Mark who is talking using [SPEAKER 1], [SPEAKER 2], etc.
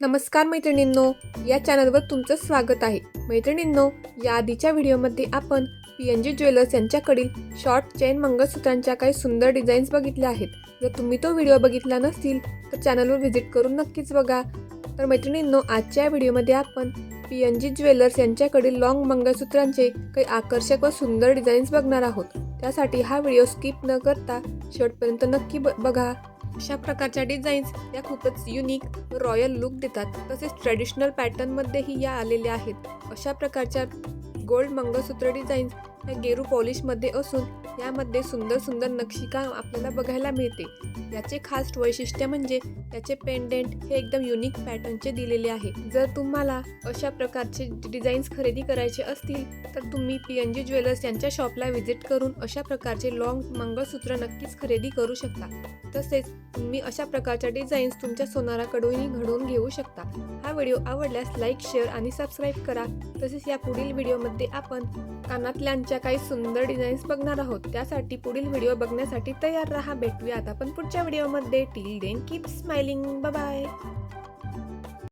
[SPEAKER 1] नमस्कार मैत्रिणींनो या चॅनलवर तुमचं स्वागत आहे. मैत्रिणींनो या आधीच्या व्हिडिओमध्ये आपण पी एन जी ज्वेलर्स यांच्याकडील शॉर्ट चेन मंगळसूत्रांच्या काही सुंदर डिझाईन्स बघितल्या आहेत. जर तुम्ही तो व्हिडिओ बघितला नसतील तर चॅनलवर व्हिजिट करून नक्कीच बघा. तर मैत्रिणींनो आजच्या या व्हिडिओमध्ये आपण पी एन जी ज्वेलर्स यांच्याकडील लॉंग मंगळसूत्रांचे काही आकर्षक व सुंदर डिझाईन्स बघणार आहोत. त्यासाठी हा व्हिडिओ स्किप न करता शेवटपर्यंत नक्की ब बघा. अशा प्रकारच्या डिझाईन्स या खूपच युनिक रॉयल लुक देतात. तसेच ट्रेडिशनल पॅटर्नमध्येही या आलेल्या आहेत. अशा प्रकारच्या गोल्ड मंगळसूत्र डिझाईन्स या गेरू पॉलिशमध्ये असून यामध्ये सुंदर सुंदर नक्षीकाम आपल्याला बघायला मिळते. याचे खास वैशिष्ट्य म्हणजे याचे पेंडेंट हे एकदम युनिक पॅटर्नचे दिलेले आहे. जर तुम्हाला अशा प्रकारचे डिझाईन्स खरेदी करायचे असतील तर तुम्ही पी एन जी ज्वेलर्स यांच्या शॉपला व्हिजिट करून अशा प्रकारचे लॉंग मंगळसूत्र नक्कीच खरेदी करू शकता. तसेच तुम्ही अशा प्रकारच्या डिझाईन्स तुमच्या सोनाराकडूनही घडवून घेऊ शकता. हा व्हिडिओ आवडल्यास लाईक शेअर आणि सबस्क्राईब करा. तसेच या पुढील व्हिडिओमध्ये आपण कानातल्यांच्या काही सुंदर डिझाईन्स बघणार आहोत त्यासाठी पुढील व्हिडिओ बघण्यासाठी तयार राहा. भेटूया आता आपण पुढच्या व्हिडिओमध्ये till then keep smiling bye